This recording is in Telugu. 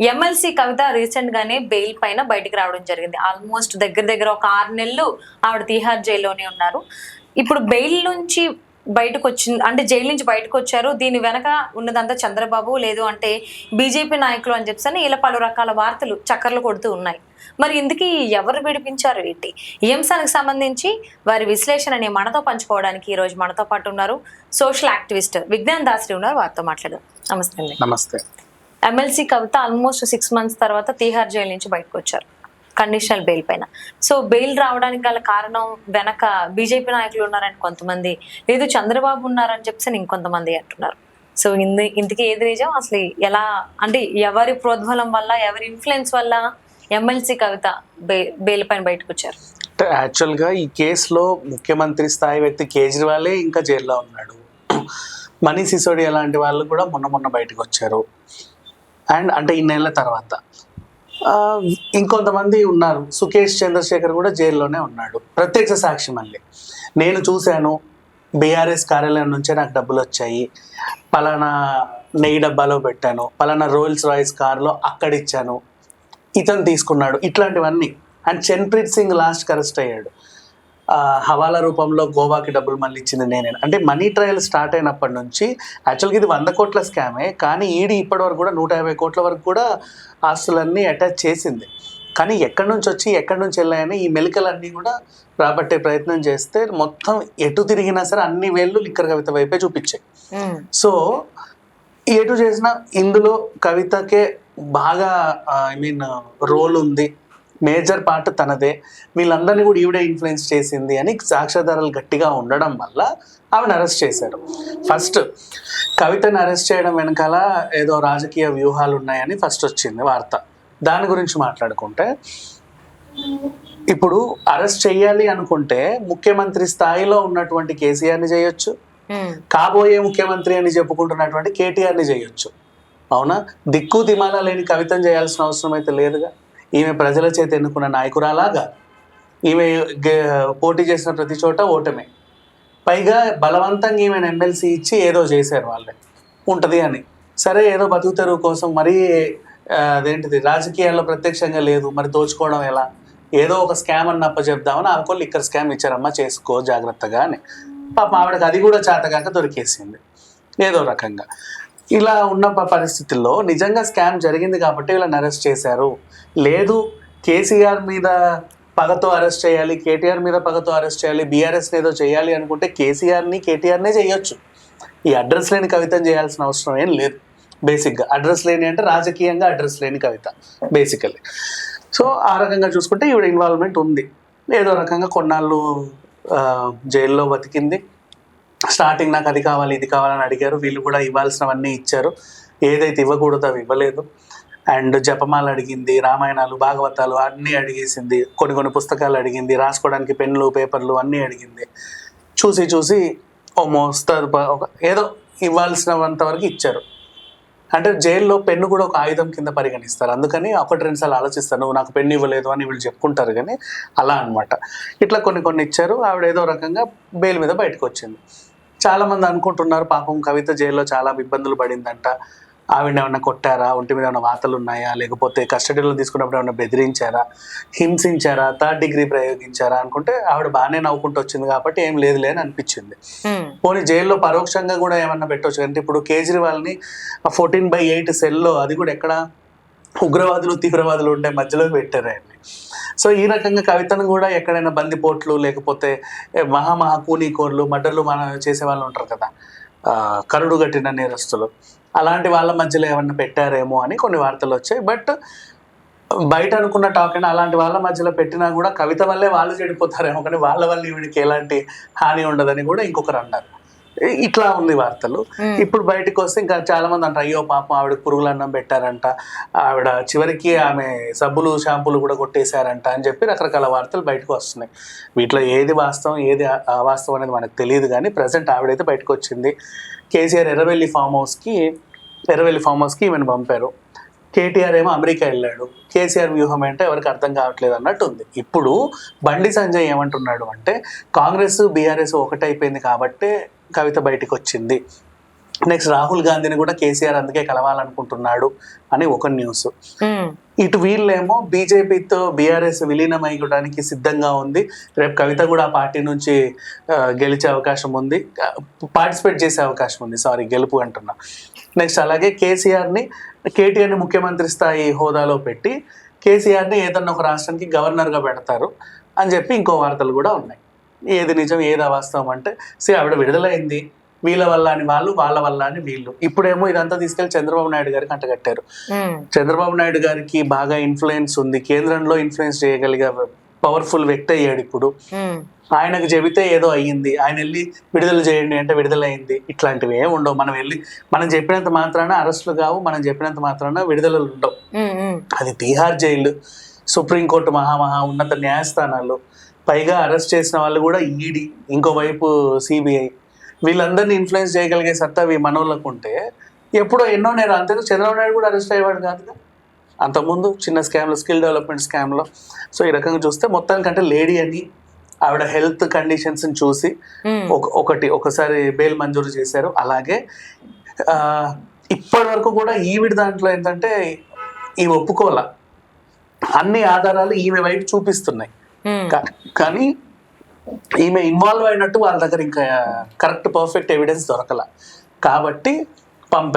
ఎమ్మెల్సీ కవిత రీసెంట్ గానే బెయిల్ పైన బయటికి రావడం జరిగింది. ఆల్మోస్ట్ దగ్గర దగ్గర ఒక ఆరు నెలలు ఆవిడ తీహార్ జైల్లోనే ఉన్నారు. ఇప్పుడు బెయిల్ నుంచి బయటకు వచ్చింది అంటే జైలు నుంచి బయటకు వచ్చారు. దీని వెనక ఉన్నదంతా చంద్రబాబు లేదు అంటే బీజేపీ నాయకులు అని చెప్పి ఇలా పలు రకాల వార్తలు చక్కర్లు కొడుతూ ఉన్నాయి. మరి ఇందుకు ఎవరు విడిపించారు ఏంటి? ఈ అంశానికి సంబంధించి వారి విశ్లేషణని మనతో పంచుకోవడానికి ఈ రోజు మనతో పాటు ఉన్నారు. సోషల్ యాక్టివిస్ట్ విజ్ఞాన్ దాస్రి ఉన్నారు. వారితో మాట్లాడారు నమస్తే నమస్తే. MLC Kavitha almost six months తర్వాత తీహార్ జైలు నుంచి బయటకు వచ్చారు కండిషనల్ బెయిల్ పైన. సో బెయిల్ రావడానికి గల కారణం వెనక బీజేపీ నాయకులు ఉన్నారని కొంతమంది లేదు చంద్రబాబు ఉన్నారని చెప్పి ఇంకొంతమంది అంటున్నారు. సో ఇందు ఇంతకీ ఏది నిజం? అసలు ఎలా అంటే ఎవరి ప్రోద్బలం వల్ల ఎవరి ఇన్ఫ్లుయెన్స్ వల్ల ఎమ్మెల్సీ కవిత బే బెయిల్ పైన బయటకు వచ్చారు? అంటే యాక్చువల్గా ఈ కేసులో ముఖ్యమంత్రి స్థాయి వ్యక్తి కేజ్రీవాలే ఇంకా జైల్లో ఉన్నాడు. మనీష్ సిసోడియా లాంటి వాళ్ళు కూడా మొన్న మొన్న బయటకు వచ్చారు. అండ్ అంటే ఇన్నేళ్ళ తర్వాత. ఇంకొంతమంది ఉన్నారు. సుకేష్ చంద్రశేఖర్ కూడా జైల్లోనే ఉన్నాడు. ప్రత్యక్ష సాక్షి మళ్ళీ. నేను చూశాను. బీఆర్ఎస్ కార్యాలయం నుంచే నాకు డబ్బులు వచ్చాయి. పలానా నెయ్యి డబ్బాలో పెట్టాను. పలానా రోల్స్ రాయిస్ కార్లో అక్కడ ఇచ్చాను ఇతను తీసుకున్నాడు. ఇట్లాంటివన్నీ. And Chanpreet Singh last arrest అయ్యాడు. హవాలా రూపంలో గోవాకి డబ్బులు మళ్ళీ ఇచ్చింది నేనే. అంటే మనీ ట్రయల్ స్టార్ట్ అయినప్పటి నుంచి యాక్చువల్గా ఇది వంద కోట్ల స్కామే కానీ ఈడీ ఇప్పటి వరకు కూడా నూట యాభై కోట్ల వరకు కూడా ఆస్తులన్నీ అటాచ్ చేసింది. కానీ ఎక్కడి నుంచి వచ్చి ఎక్కడి నుంచి వెళ్ళాయని ఈ మెలికలన్నీ కూడా రాబట్టే ప్రయత్నం చేస్తే మొత్తం ఎటు తిరిగినా సరే అన్ని వేళ్ళు లిక్కర్ కవిత వైపే చూపించాయి. సో ఎటు చేసినా ఇందులో కవితకే బాగా ఐ మీన్ రోల్ ఉంది. మేజర్ పార్ట్ తనదే. వీళ్ళందరినీ కూడా ఈవిడే ఇన్ఫ్లుయెన్స్ చేసింది అని సాక్ష్యాధారాలు గట్టిగా ఉండడం వల్ల ఆవిడని అరెస్ట్ చేశారు. ఫస్ట్ కవితని అరెస్ట్ చేయడం వెనకాల ఏదో రాజకీయ వ్యూహాలు ఉన్నాయని ఫస్ట్ వచ్చింది వార్త. దాని గురించి మాట్లాడుకుంటే ఇప్పుడు అరెస్ట్ చేయాలి అనుకుంటే ముఖ్యమంత్రి స్థాయిలో ఉన్నటువంటి కేసీఆర్ని చేయొచ్చు. కాబోయే ముఖ్యమంత్రి అని చెప్పుకుంటున్నటువంటి కేటీఆర్ని చేయొచ్చు. అవునా? దిక్కు దిమాలా లేని కవితను చేయాల్సిన అవసరం అయితే లేదుగా. ఈమె ప్రజల చేత ఎన్నుకున్న నాయకురాలాగా ఈమె పోటీ చేసిన ప్రతి చోట ఓటమే. పైగా బలవంతంగా ఈమెను ఎమ్మెల్సీ ఇచ్చి ఏదో చేశారు వాళ్ళే. ఉంటుంది అని. సరే ఏదో బతుకు తెరువు కోసం మరీ అదేంటిది రాజకీయాల్లో ప్రత్యక్షంగా లేదు మరి దోచుకోవడం ఎలా? ఏదో ఒక స్కామ్ అన్న చెప్దామని ఆమెకోళ్ళు ఇక్కడ స్కామ్ ఇచ్చారమ్మా చేసుకో జాగ్రత్తగా అని. పాప ఆవిడకి అది కూడా చేతగాక దొరికేసింది. ఏదో రకంగా. ఇలా ఉన్న పరిస్థితుల్లో నిజంగా స్కామ్ జరిగింది కాబట్టి వీళ్ళని అరెస్ట్ చేశారు. లేదు కేసీఆర్ మీద పగతో అరెస్ట్ చేయాలి కేటీఆర్ మీద పగతో అరెస్ట్ చేయాలి బీఆర్ఎస్ ఏదో చేయాలి అనుకుంటే కేసీఆర్ని కేటీఆర్నే చేయొచ్చు. ఈ అడ్రస్ లేని కవితను చేయాల్సిన అవసరం ఏం లేదు. బేసిక్గా అడ్రస్ లేని అంటే రాజకీయంగా అడ్రస్ లేని కవిత బేసికల్లీ సో ఆ రకంగా చూసుకుంటే ఈవిడ ఇన్వాల్వ్మెంట్ ఉంది. ఏదో రకంగా కొన్నాళ్ళు జైల్లో బతికింది. స్టార్టింగ్ నాకు అది కావాలి ఇది కావాలని అడిగారు. వీళ్ళు కూడా ఇవ్వాల్సినవన్నీ ఇచ్చారు. ఏదైతే ఇవ్వకూడదో అవి ఇవ్వలేదు. అండ్ జపమాలు అడిగింది రామాయణాలు భాగవతాలు అన్నీ అడిగేసింది. కొన్ని కొన్ని పుస్తకాలు అడిగింది రాసుకోవడానికి పెన్నులు పేపర్లు అన్నీ అడిగింది. చూసి చూసి ఓ మోస్తారు ఒక ఏదో ఇవ్వాల్సినంత వరకు ఇచ్చారు. అంటే జైల్లో పెన్ను కూడా ఒక ఆయుధం కింద పరిగణిస్తారు. అందుకని ఒకటి రెండు సార్లు ఆలోచిస్తారు. నువ్వు నాకు పెన్ను ఇవ్వలేదు అని వీళ్ళు చెప్పుకుంటారు కానీ అలా అనమాట ఇట్లా కొన్ని కొన్ని ఇచ్చారు. ఆవిడ ఏదో రకంగా బెయిల్ మీద బయటకు వచ్చింది. చాలా మంది అనుకుంటున్నారు పాపం కవిత జైల్లో చాలా ఇబ్బందులు పడిందంట. ఆవిడ ఏమన్నా కొట్టారా? ఒంటి మీద ఏమైనా వాతలు ఉన్నాయా? లేకపోతే కస్టడీలో తీసుకున్నప్పుడు ఏమైనా బెదిరించారా? హింసించారా? Third degree ప్రయోగించారా? అనుకుంటే ఆవిడ బాగానే నవ్వుకుంటూ వచ్చింది కాబట్టి ఏం లేదులే అని అనిపించింది. పోనీ జైల్లో పరోక్షంగా కూడా ఏమన్నా పెట్టవచ్చు అంటే ఇప్పుడు కేజ్రీవాల్ని ఫోర్టీన్ బై ఎయిట్ సెల్లో అది కూడా ఎక్కడ ఉగ్రవాదులు తీవ్రవాదులు ఉండే మధ్యలో పెట్టారు ఆయన్ని. సో ఈ రకంగా కవితను కూడా ఎక్కడైనా బందిపోట్లు లేకపోతే ఏ, మహా మహా కూనీకోర్లు మర్డర్లు మన చేసే వాళ్ళు ఉంటారు కదా కరుడు కట్టిన నేరస్తులు. అలాంటి వాళ్ళ మధ్యలో ఏమన్నా పెట్టారేమో అని కొన్ని వార్తలు వచ్చాయి. బట్ బయట అనుకున్న టాక్ అయినా అలాంటి వాళ్ళ మధ్యలో పెట్టినా కూడా కవిత వల్లే వాళ్ళు చెడిపోతారేమో కానీ వాళ్ళ వల్ల ఈవిడికి ఎలాంటి హాని ఉండదని కూడా ఇంకొకరు అన్నారు. ఇట్లా ఉంది వార్తలు. ఇప్పుడు బయటకు వస్తే ఇంకా చాలా మంది అంటారు అయ్యో పాపం ఆవిడ పురుగులు అన్నం పెట్టారంట ఆవిడ చివరికి ఆమె సబ్బులు షాంపూలు కూడా కొట్టేశారంట అని చెప్పి రకరకాల వార్తలు బయటకు వస్తున్నాయి. వీటిలో ఏది వాస్తవం ఏది అవాస్తవం అనేది మనకు తెలియదు కానీ ప్రజెంట్ ఆవిడైతే బయటకు వచ్చింది. కేసీఆర్ ఎర్రవెల్లి ఫామ్ హౌస్కి ఎర్రవెల్లి ఫామ్ హౌస్కి ఈమెను పంపారు. కేటీఆర్ ఏమో అమెరికా వెళ్ళాడు. కేసీఆర్ వ్యూహం ఏంటో ఎవరికి అర్థం కావట్లేదు అన్నట్టు ఉంది. ఇప్పుడు బండి సంజయ్ ఏమంటున్నాడు అంటే కాంగ్రెస్ బీఆర్ఎస్ ఒకటైపోయింది కాబట్టే కవిత బయటికి వచ్చింది నెక్స్ట్ రాహుల్ గాంధీని కూడా కేసీఆర్ అందుకే కలవాలనుకుంటున్నాడు అని ఒక న్యూస్. ఇటు వీళ్ళేమో బీజేపీతో బీఆర్ఎస్ విలీనం అయ్యడానికి సిద్ధంగా ఉంది. రేపు కవిత కూడా ఆ పార్టీ నుంచి గెలిచే అవకాశం ఉంది. పార్టిసిపేట్ చేసే అవకాశం ఉంది. సారీ గెలుపు అంటున్నా. నెక్స్ట్ అలాగే కేసీఆర్ని కేటీఆర్ని ముఖ్యమంత్రి స్థాయి హోదాలో పెట్టి కేసీఆర్ని ఏదన్నా ఒక రాష్ట్రానికి గవర్నర్గా పెడతారు అని చెప్పి ఇంకో వార్తలు కూడా ఉన్నాయి. ఏది నిజం ఏది అవాస్తవం అంటే సే ఆవిడ విడుదలైంది. వీళ్ళ వల్ల అని వాళ్ళు వాళ్ళ వల్ల అని వీళ్ళు. ఇప్పుడేమో ఇదంతా తీసుకెళ్ళి చంద్రబాబు నాయుడు గారికి అంటగట్టారు. చంద్రబాబు నాయుడు గారికి బాగా ఇన్ఫ్లుయెన్స్ ఉంది. కేంద్రంలో ఇన్ఫ్లుయెన్స్ చేయగలిగే పవర్ఫుల్ వ్యక్తి అయ్యాడు ఇప్పుడు. ఆయనకు చెబితే ఏదో అయ్యింది. ఆయన వెళ్ళి విడుదల చేయండి అంటే విడుదల అయింది ఇట్లాంటివి ఏమి ఉండవు. మనం వెళ్ళి మనం చెప్పినంత మాత్రాన అరెస్టులు కావు. మనం చెప్పినంత మాత్రాన విడుదలలు ఉండవు. అది తీహార్ జైలు. సుప్రీంకోర్టు మహామహా ఉన్నత న్యాయస్థానాలు పైగా అరెస్ట్ చేసిన వాళ్ళు కూడా ఈడీ ఇంకోవైపు సిబిఐ. వీళ్ళందరినీ ఇన్ఫ్లుయెన్స్ చేయగలిగే సత్తా మనోళ్ళకు ఉంటే ఎప్పుడో ఎన్నో నేను అంతేందుకు చంద్రబాబు నాయుడు కూడా అరెస్ట్ అయ్యేవాడు కాదుగా. అంతకుముందు చిన్న స్కామ్లో స్కిల్ డెవలప్మెంట్ స్కామ్లో. సో ఈ రకంగా చూస్తే మొత్తానికంటే లేడీ అని ఆవిడ హెల్త్ కండిషన్స్ని చూసి ఒకటి ఒకసారి బెయిల్ మంజూరు చేశారు. అలాగే ఇప్పటి వరకు కూడా ఈవిడ దాంట్లో ఏంటంటే ఈ ఒప్పుకోల. అన్ని ఆధారాలు ఈమె వైపు చూపిస్తున్నాయి. కానీ ఈమె ఇన్వాల్వ్ అయినట్టు వాళ్ళ దగ్గర ఇంకా కరెక్ట్ పర్ఫెక్ట్ ఎవిడెన్స్ దొరకల. కాబట్టి